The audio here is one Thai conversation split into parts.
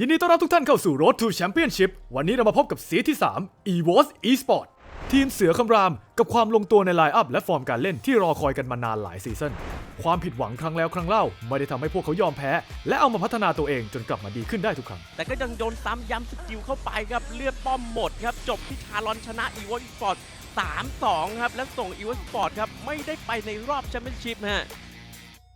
ยินดีต้อนรับทุกท่านเข้าสู่ Road to Championship วันนี้เรามาพบกับสีที่ 3 EVOS Esport ทีมเสือคำรามกับความลงตัวในไลน์อัพและฟอร์มการเล่นที่รอคอยกันมานานหลายซีซั่น ความผิดหวังครั้งแล้วครั้งเล่า ไม่ได้ทำให้พวกเขายอมแพ้ และเอามาพัฒนาตัวเองจนกลับมาดีขึ้นได้ทุกครั้ง แต่ก็ยังโดนซ้ำย้ำสกิลเข้าไปครับ เลือดป้อมหมดครับ จบที่ชาลอนชนะอีวอ s สปอร์ต3-2 ครับ และส่งอีวอ s สปอร์ตครับไม่ได้ไปในรอบแชมเปี้ยนชิพฮะ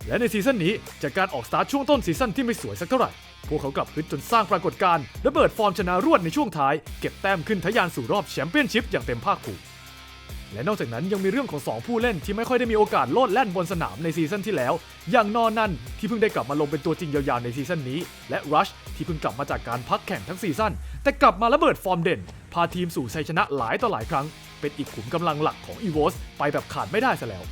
และในซีซั่นนี้จากการออกสตาร์ทช่วงต้นซีซั่นที่ไม่สวยสักเท่าไหร่ พวกเขากลับฮึดจนสร้างปรากฏการณ์ระเบิดฟอร์มชนะรวดในช่วงท้าย เก็บแต้มขึ้นทะยานสู่รอบแชมเปี้ยนชิพอย่างเต็มภาคภูมิและนอกจากนั้นยังมีเรื่องของ 2 ผู้เล่นที่ไม่ค่อยได้มีโอกาสโลดแล่นบนสนามในซีซั่นที่แล้ว อย่างนอนันที่เพิ่งได้กลับมาลงเป็นตัวจริงยาวๆในซีซั่นนี้ และรัชที่เพิ่งกลับมาจากการพักแข่งทั้งซีซั่นแต่กลับมาระเบิดฟอร์มเด่น พาทีมสู่ชัยชนะหลายต่อหลายครั้ง เป็นอีกขุมกำลังหลักของ e v o s ไปแบบขาดไม่ได้ซะแล้ว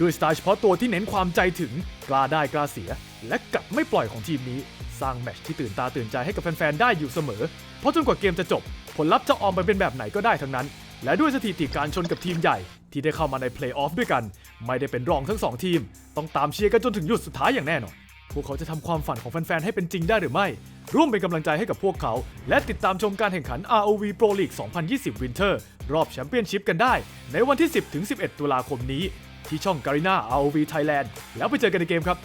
ด้วยสไตล์เฉพาะตัวที่เน้นความใจถึงกล้าได้กล้าเสีย และกลับไม่ปล่อยของทีมนี้ สร้างแมตช์ที่ตื่นตาตื่นใจให้กับแฟนๆได้อยู่เสมอ เพราะจนกว่าเกมจะจบ ผลลัพธ์จะออกมาเป็นแบบไหนก็ได้ทั้งนั้น และด้วยสถิติการชนกับทีมใหญ่ ที่ได้เข้ามาในเพลย์ออฟด้วยกัน ไม่ได้เป็นรองทั้งสองทีม ต้องตามเชียร์กันจนถึงหยุดสุดท้ายอย่างแน่นอนพวกเขาจะทำความฝันของแฟนๆให้เป็นจริงได้หรือไม่ ร่วมเป็นกำลังใจให้กับพวกเขา และติดตามชมการแข่งขัน ROV Pro League 2020 Winter รอบแชมเปี้ยนชิพกันได้ ในวันที่ 10-11 ตุลาคมนี้ ที่ช่อง Garena ROV Thailand แล้วไปเจอกันในเกมครับ